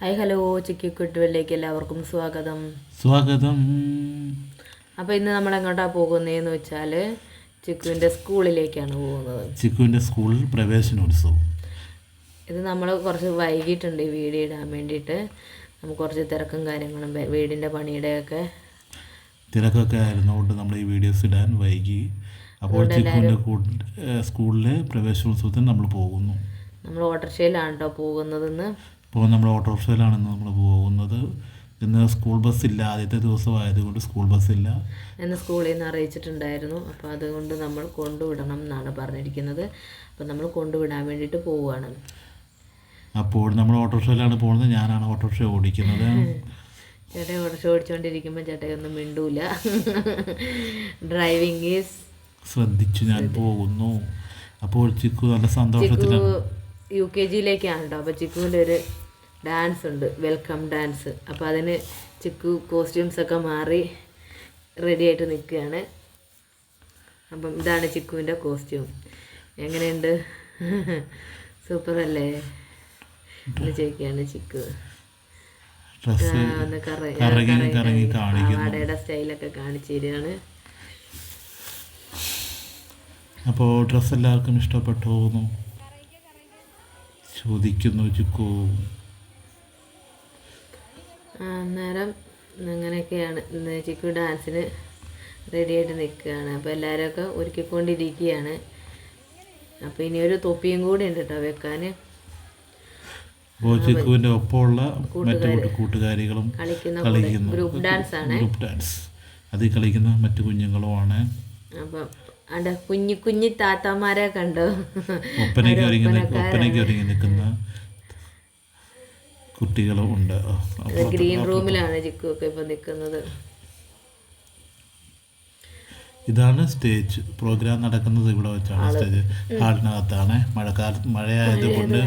Hi hello ചിക്കി കുട്ടുവിലേക്ക് എല്ലാവർക്കും സ്വാഗതം. സ്വാഗതം. അപ്പോൾ ഇന്ന് നമ്മൾ എങ്ങോട്ടാ പോകുന്നതെന്ന് വെച്ചാൽ ചിക്കുവിന്റെ സ്കൂളിലേക്കാണ് പോകുന്നത്. ചിക്കുവിന്റെ സ്കൂളിൽ പ്രവേശനോത്സവം. ഇത് നമ്മൾ കുറച്ച് വൈകിട്ടുണ്ട് ഈ വീഡിയോ ഇടാൻ വേണ്ടിയിട്ട്. നമുക്ക് കുറച്ച് തിരക്കും കാര്യങ്ങളും വീടിന്റെ വീടിന്റെ പണിയുടെയൊക്കെ തിരക്കൊക്കെ ആയിരുന്നുകൊണ്ട് നമ്മൾ ഈ വീഡിയോസ് ഇടാൻ വൈകി. അപ്പോൾ ചിക്കുവിന്റെ സ്കൂളിലെ പ്രവേശനോത്സവത്തിന് നമ്മൾ പോകുന്നു. നമ്മൾ ഓട്ടോറിക്ഷയിലാണ് കേട്ടോ പോകുന്നതെന്ന്. ഇപ്പോൾ നമ്മൾ ഓട്ടോറിക്ഷയിലാണ് നമ്മൾ പോകുന്നത്. ഇന്ന് സ്കൂൾ ബസ് ഇല്ല. ആദ്യത്തെ ദിവസം ആയതുകൊണ്ട് സ്കൂൾ ഇല്ല. എന്ന് സ്കൂളിൽ നിന്ന് അറിയിച്ചിട്ടുണ്ടായിരുന്നു. അപ്പോൾ അതുകൊണ്ട് നമ്മൾ കൊണ്ടുവിടണം എന്നാണ് പറഞ്ഞിരിക്കുന്നത്. അപ്പോൾ നമ്മൾ കൊണ്ടുവിടാൻ വേണ്ടിയിട്ട് പോവുകയാണ്. അപ്പോൾ നമ്മൾ ഓട്ടോറിക്ഷയിലാണ് പോകുന്നത്. ഞാനാണ് ഓട്ടോറിക്ഷ ഓടിക്കുന്നത്. ചേട്ടൻ ഓട്ടോറിക്ഷ ഓടിച്ചുകൊണ്ടിരിക്കുമ്പോൾ ചേട്ടയൊന്നും മിണ്ടൂല. ഡ്രൈവിംഗ് ഈസ് ശ്രദ്ധിച്ചു ഞാൻ പോകുന്നു. അപ്പോൾ ചിക്കു നല്ല സന്തോഷത്തിലാണ്. യു കെ ജിയിലേക്കാണ് കേട്ടോ. അപ്പോൾ ചിക്കുവിന്റെ ഒരു ഡാൻസ് ഉണ്ട്. Welcome dance. അപ്പോൾ അതിന് ചിക്കു കോസ്റ്റ്യൂംസ് ഒക്കെ മാറി റെഡി ആയിട്ട് നിൽക്കുകയാണ്. അപ്പം ഇതാണ് ചിക്കുവിന്റെ കോസ്റ്റ്യൂം. എങ്ങനെയുണ്ട്? സൂപ്പർ അല്ലേ? എന്ന് ചോദിക്കുകയാണ് ചിക്കു. ഒന്ന് കറ- കറങ്ങി കറങ്ങി- കറങ്ങി കാണിക്കുന്നു. വാടയുടെ സ്റ്റൈലൊക്കെ കാണിച്ചു തരികയാണ്. അപ്പോൾ ഡ്രസ്സ് എല്ലാവർക്കും ഇഷ്ടപ്പെട്ടു ചോദിക്കുന്നു ചിക്കു. അന്നേരം അങ്ങനെയൊക്കെയാണ്. ചിക്കു ഡാൻസിന് റെഡിയായിട്ട് നിൽക്കുകയാണ്. അപ്പോൾ എല്ലാവരൊക്കെ ഒരുക്കിക്കൊണ്ടിരിക്കുകയാണ്. അപ്പോൾ ഇനി ഒരു തൊപ്പിയും കൂടി ഉണ്ട് കേട്ടോ വെക്കാൻ. അപ്പോൾ ചിക്കുവിന്റെ ഒപ്പമുള്ള മറ്റു കൂട്ട- കൂട്ടുകാരികളും കളിക്കുന്ന ഗ്രൂപ്പ് ഡാൻസ് ആണ്. ഗ്രൂപ്പ് ഡാൻസ് അതിൽ കളിക്കുന്ന മറ്റു കുഞ്ഞുങ്ങളുമാണ്. അപ്പം അവിടെ കുഞ്ഞു കുഞ്ഞു താത്തമാരെ കണ്ടോ? ഒപ്പനയ്ക്ക് ഒരുങ്ങി ഒപ്പനയ്ക്ക് ഒരുങ്ങി നിൽക്കുന്ന കുട്ടികളും ഉണ്ട്. ഗ്രീൻ റൂമിലാണ് ജിക്കു ഒക്കെ ഇപ്പം നിൽക്കുന്നത് ഇതാണ് സ്റ്റേജ്. പ്രോഗ്രാം നടക്കുന്നത് ഇവിടെ വെച്ചാണ് സ്റ്റേജ്. ഹാളിനകത്താണ്. മഴക്കാലത്ത് മഴയായതുകൊണ്ട്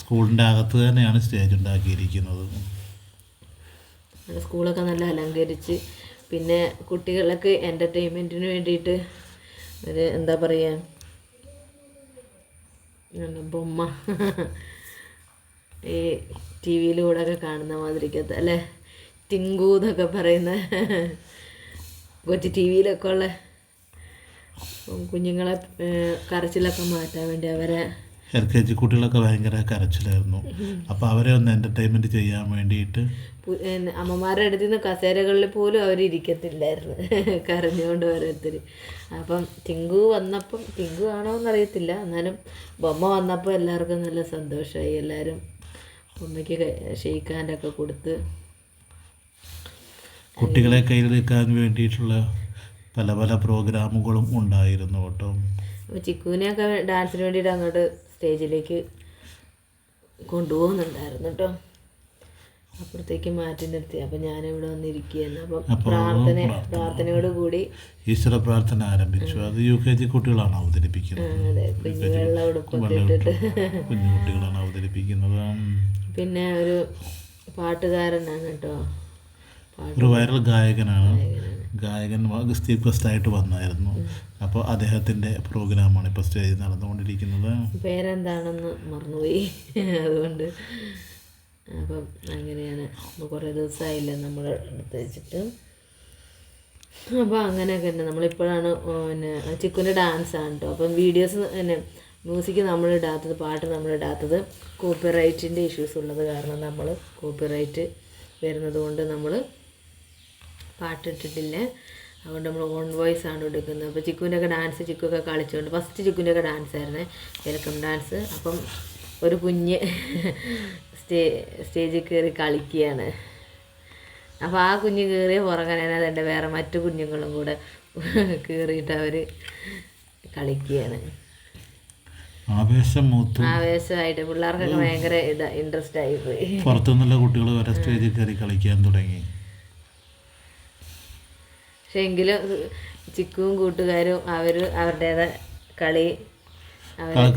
സ്കൂളിന്റെ അകത്ത് തന്നെയാണ് സ്റ്റേജ് ഉണ്ടാക്കിയിരിക്കുന്നത്. സ്കൂളൊക്കെ നല്ല അലങ്കരിച്ച് പിന്നെ കുട്ടികളൊക്കെ എന്റർടൈൻമെന്റിന് വേണ്ടിയിട്ട് ഒരു എന്താ പറയുക ബൊമ്മ. ഈ ടി വിയിലൂടെ ഒക്കെ കാണുന്ന മാതിരിക്കത്തെ അല്ലേ? ടിങ്കു എന്നൊക്കെ പറയുന്ന കൊച്ചു ടി വിയിലൊക്കെ ഉള്ള കുഞ്ഞുങ്ങളെ കരച്ചിലൊക്കെ മാറ്റാൻ വേണ്ടി അവരെ എൽ കെ ജി കുട്ടികളൊക്കെ ഭയങ്കര കരച്ചിലായിരുന്നു. അപ്പോൾ അവരെ ഒന്ന് എന്റർടൈൻമെന്റ് ചെയ്യാൻ വേണ്ടിയിട്ട് അമ്മമാരുടെ അടുത്ത് നിന്ന് കസേരകളിൽ പോലും അവർ ഇരിക്കത്തില്ലായിരുന്നു കരഞ്ഞുകൊണ്ട് ഓരോരുത്തർ അപ്പം ടിങ്കു വന്നപ്പം ടിങ്കു ആണോ എന്നറിയത്തില്ല എന്നാലും ബൊമ്മ വന്നപ്പോൾ എല്ലാവർക്കും നല്ല സന്തോഷമായി. എല്ലാവരും ബൊമ്മയ്ക്ക് ഷെയ്ക്ക് ഹാൻഡൊക്കെ കൊടുത്ത് കുട്ടികളെ കയ്യിലെടുക്കാൻ വേണ്ടിയിട്ടുള്ള പല പല പ്രോഗ്രാമുകളും ഉണ്ടായിരുന്നു കേട്ടോ. ചിക്കുവിനെയൊക്കെ ഡാൻസിന് വേണ്ടിയിട്ട് അങ്ങോട്ട് സ്റ്റേജിലേക്ക് കൊണ്ടുപോകുന്നുണ്ടായിരുന്നു കേട്ടോ. അപ്പുറത്തേക്ക് മാറ്റി നിർത്തി. അപ്പം ഞാനിവിടെ വന്നിരിക്കുകയാണ്. അപ്പം പ്രാർത്ഥന പ്രാർത്ഥനയോട് കൂടി ഈശ്വര പ്രാർത്ഥന ആരംഭിച്ചു. അത് യു കെ ജി അവതരിപ്പിക്കുന്നത് കുട്ടികളാണ് അവതരിപ്പിക്കുന്നത്. പിന്നെ ഒരു പാട്ടുകാരനാണ് കേട്ടോ. ഒരു വൈറൽ ഗായകനാണ്. ഗായകൻ സ്റ്റീവ് ആയിട്ട് വന്നായിരുന്നു. അപ്പോൾ അദ്ദേഹത്തിന്റെ പ്രോഗ്രാമാണ് ഇപ്പോൾ സ്റ്റേജിൽ നടന്നുകൊണ്ടിരിക്കുന്നത്. പേരെന്താണെന്ന് മറന്നുപോയി. അതുകൊണ്ട് അപ്പം അങ്ങനെയാണ്. കുറേ ദിവസമായില്ല നമ്മൾ എടുത്ത് അപ്പോൾ അങ്ങനെയൊക്കെ തന്നെ നമ്മളിപ്പോഴാണ് പിന്നെ ചിക്കുന്റെ ഡാൻസ് ആണ് കേട്ടോ അപ്പം വീഡിയോസ് പിന്നെ മ്യൂസിക് നമ്മൾ ഇടാത്തത് പാട്ട് നമ്മൾ ഇടാത്തത് കോപ്പിറൈറ്റിന്റെ ഇഷ്യൂസ് ഉള്ളത് കാരണം നമ്മൾ കോപ്പിറൈറ്റ് വരുന്നത് കൊണ്ട് നമ്മൾ പാട്ടിട്ടിട്ടില്ല. അതുകൊണ്ട് നമ്മൾ ഓൺ വോയിസ് ആണ് എടുക്കുന്നത്. അപ്പോൾ ചിക്കുവിന്റെ ഒക്കെ ഡാൻസ് ചിക്കുവൊക്കെ കളിച്ചുകൊണ്ട് ഫസ്റ്റ് ചിക്കുവിന്റെ ഒക്കെ ഡാൻസ് ആയിരുന്നേ. വെൽക്കം ഡാൻസ് അപ്പം ഒരു കുഞ്ഞ് സ്റ്റേ സ്റ്റേജിൽ കയറി കളിക്കുകയാണ്. അപ്പോൾ ആ കുഞ്ഞ് കയറിയ പുറകനാണ് എന്റെ വേറെ മറ്റു കുഞ്ഞുങ്ങളും കൂടെ കയറിയിട്ട് അവർ കളിക്കുകയാണ്. ആവേശം മൂത്തു ആവേശമായിട്ട് പിള്ളേർക്കൊക്കെ ഭയങ്കര ഇതാ ഇൻട്രസ്റ്റ് ആയി പോയി. പുറത്തുനിന്നുള്ള കുട്ടികൾ വരെ സ്റ്റേജിൽ കയറി കളിക്കാൻ തുടങ്ങി. പക്ഷെ എങ്കിലും ചിക്കുവും കൂട്ടുകാരും അവർ അവരുടേതായ കളി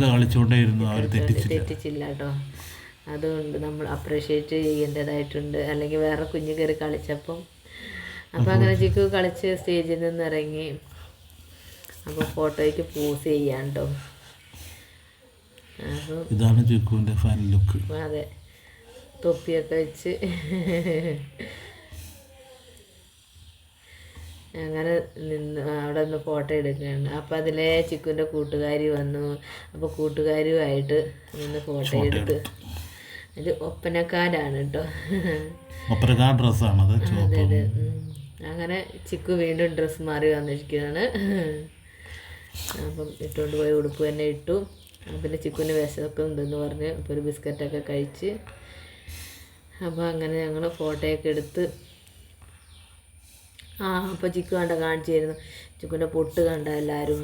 കളിച്ചുകൊണ്ടേയിരുന്നു. അവർ തെറ്റിച്ചില്ല. തെറ്റിച്ചില്ല കേട്ടോ. അതുകൊണ്ട് നമ്മൾ അപ്രീഷിയേറ്റ് ചെയ്യേണ്ടതായിട്ടുണ്ട്. അല്ലെങ്കിൽ വേറെ കുഞ്ഞു കയറി കളിച്ചപ്പം. അപ്പോൾ അങ്ങനെ ചിക്കു കളിച്ച് സ്റ്റേജിൽ നിന്ന് ഇറങ്ങി. അപ്പോൾ ഫോട്ടോയ്ക്ക് പോസ് ചെയ്യാൻ കേട്ടോ ഇതാണ് ചിക്കുവിന്റെ ഫൈനൽ ലുക്ക് അതെ. തൊപ്പിയൊക്കെ വെച്ച്. അങ്ങനെ നിന്ന് അവിടെ നിന്ന് ഫോട്ടോ എടുക്കുകയാണ്. അപ്പം അതിലെ ചിക്കുവിന്റെ കൂട്ടുകാരി വന്നു. അപ്പോൾ കൂട്ടുകാരുമായിട്ട് നിന്ന് ഫോട്ടോ എടുത്ത്. ഇത് ഒപ്പനക്കാരാണ് കേട്ടോ അതെ ഉം. അങ്ങനെ ചിക്കു വീണ്ടും ഡ്രസ്സ് മാറി വന്നിരിക്കുകയാണ്. അപ്പം ഇട്ടുകൊണ്ട് പോയി ഉടുപ്പ് തന്നെ ഇട്ടു. പിന്നെ ചിക്കുവിന് വിശമൊക്കെ ഉണ്ടെന്ന് പറഞ്ഞ് അപ്പോൾ ഒരു ബിസ്ക്കറ്റൊക്കെ കഴിച്ച് അപ്പോൾ അങ്ങനെ ഞങ്ങൾ ഫോട്ടോയൊക്കെ എടുത്ത് ആ അപ്പോൾ ചിക്കു കണ്ട കാണിച്ചിരുന്നു. ചിക്കുന്റെ പൊട്ട് കണ്ടോ എല്ലാവരും.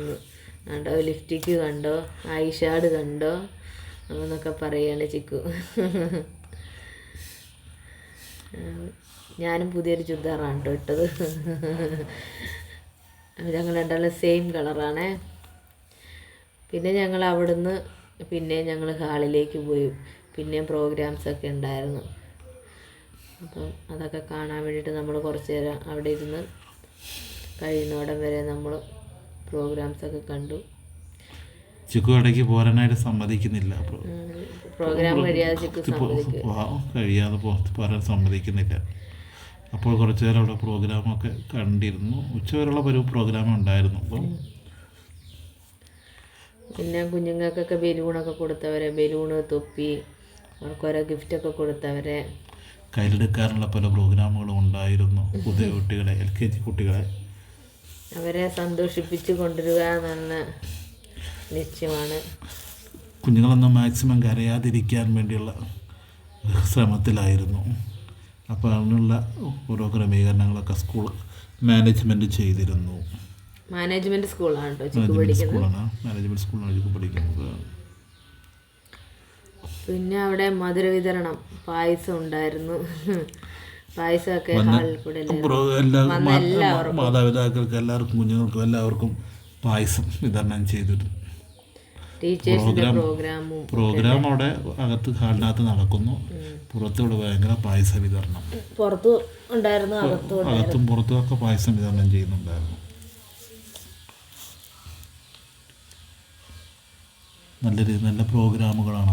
കണ്ടോ? ലിഫ്റ്റിക്ക് കണ്ടോ? ഐഷാഡ് കണ്ടോ? എന്നൊക്കെ പറയാണ് ചിക്കു. ഞാനും പുതിയൊരു ചുരിദാറാണ് കേട്ടോ ഇട്ടത്. ഞങ്ങൾ രണ്ടാളും സെയിം കളറാണേ പിന്നെ ഞങ്ങൾ അവിടുന്ന് പിന്നെ ഞങ്ങൾ ഹാളിലേക്ക് പോയി. പിന്നെയും പ്രോഗ്രാംസൊക്കെ ഉണ്ടായിരുന്നു. അപ്പം അതൊക്കെ കാണാൻ വേണ്ടിയിട്ട് നമ്മൾ കുറച്ച് നേരം അവിടെ ഇരുന്ന് കഴിയുന്നോടം വരെ നമ്മൾ പ്രോഗ്രാംസൊക്കെ കണ്ടു. ചിക്കു ഇടയ്ക്ക് പോരാനായിട്ട് സമ്മതിക്കുന്നില്ല. പ്രോഗ്രാം കഴിയാതെ പുറത്ത് പോരാൻ സമ്മതിക്കുന്നില്ല. അപ്പോൾ കുറച്ച് നേരം അവിടെ പ്രോഗ്രാമൊക്കെ കണ്ടിരുന്നു. ഉച്ചവരെയുള്ള ഒരു പ്രോഗ്രാം ഉണ്ടായിരുന്നു. അപ്പം പിന്നെ കുഞ്ഞുങ്ങൾക്കൊക്കെ ബലൂണൊക്കെ കൊടുത്തവരെ ബലൂണ് തൊപ്പി അവർക്ക് ഓരോ ഗിഫ്റ്റൊക്കെ കൊടുത്തവരെ. കയ്യിലെടുക്കാനുള്ള പല പ്രോഗ്രാമുകളും ഉണ്ടായിരുന്നു. പുതിയ കുട്ടികളെ എൽ കെ ജി കുട്ടികളെ. അവരെ സന്തോഷിപ്പിച്ച് കൊണ്ടുവരിക എന്നുള്ള ലക്ഷ്യമാണ്. കുഞ്ഞുങ്ങളൊന്നും മാക്സിമം കരയാതിരിക്കാൻ വേണ്ടിയുള്ള ശ്രമത്തിലായിരുന്നു. അപ്പോൾ അതിനുള്ള ഓരോ ക്രമീകരണങ്ങളൊക്കെ സ്കൂൾ മാനേജ്മെന്റ് ചെയ്തിരുന്നു. മാനേജ്മെന്റ് സ്കൂളാണ് സ്കൂളാണ്. മാനേജ്മെന്റ് സ്കൂളാണ് പഠിക്കുന്നത്. പിന്നെ അവിടെ മധുര വിതരണം പായസം ഉണ്ടായിരുന്നു. പായസമൊക്കെ. മാതാപിതാക്കൾക്ക് എല്ലാവർക്കും കുഞ്ഞുങ്ങൾക്കും എല്ലാവർക്കും പായസം വിതരണം ചെയ്തിരുന്നു. പ്രോഗ്രാമും പ്രോഗ്രാം അവിടെ അകത്ത് ഹാളിനകത്ത് നടക്കുന്നു. പുറത്തൂടെ ഭയങ്കര പായസ വിതരണം. പുറത്തു ഉണ്ടായിരുന്നു അകത്തും പുറത്തും ഒക്കെ പായസം വിതരണം ചെയ്യുന്നുണ്ടായിരുന്നു. നല്ല രീതി നല്ല പ്രോഗ്രാമുകളാണ്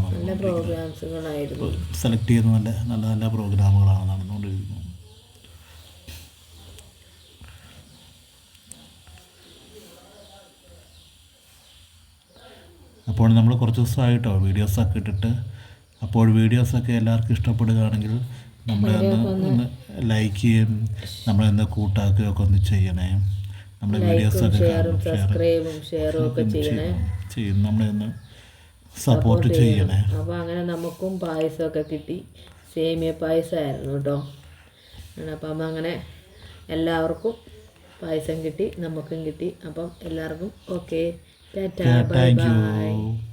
സെലക്ട് ചെയ്യുന്ന നല്ല നല്ല നല്ല പ്രോഗ്രാമുകളാണ് നടന്നുകൊണ്ടിരിക്കുന്നത്. അപ്പോൾ നമ്മൾ കുറച്ച് ദിവസമായിട്ടോ വീഡിയോസൊക്കെ ഇട്ടിട്ട്. അപ്പോൾ വീഡിയോസൊക്കെ എല്ലാവർക്കും ഇഷ്ടപ്പെടുകയാണെങ്കിൽ നമ്മളെ ഒന്ന് ഒന്ന് ലൈക്ക് ചെയ്യും. നമ്മളെ ഒന്ന് കൂട്ടാക്കുകയൊക്കെ ഒന്ന് ചെയ്യണേ. നമ്മുടെ വീഡിയോസൊക്കെ സബ്സ്ക്രൈബും ഷെയറും ഒക്കെ ചെയ്യണേ. ചെയ്യും. നമ്മളെ ഒന്ന് സപ്പോർട്ട് ചെയ്യണേ. അപ്പോൾ അങ്ങനെ നമുക്കും പായസമൊക്കെ കിട്ടി. സേമിയ പായസമായിരുന്നു കേട്ടോ. അപ്പം അങ്ങനെ എല്ലാവർക്കും പായസം കിട്ടി നമുക്കും കിട്ടി. അപ്പം എല്ലാവർക്കും ഓക്കെ Bye-bye. Bye-bye. Thank.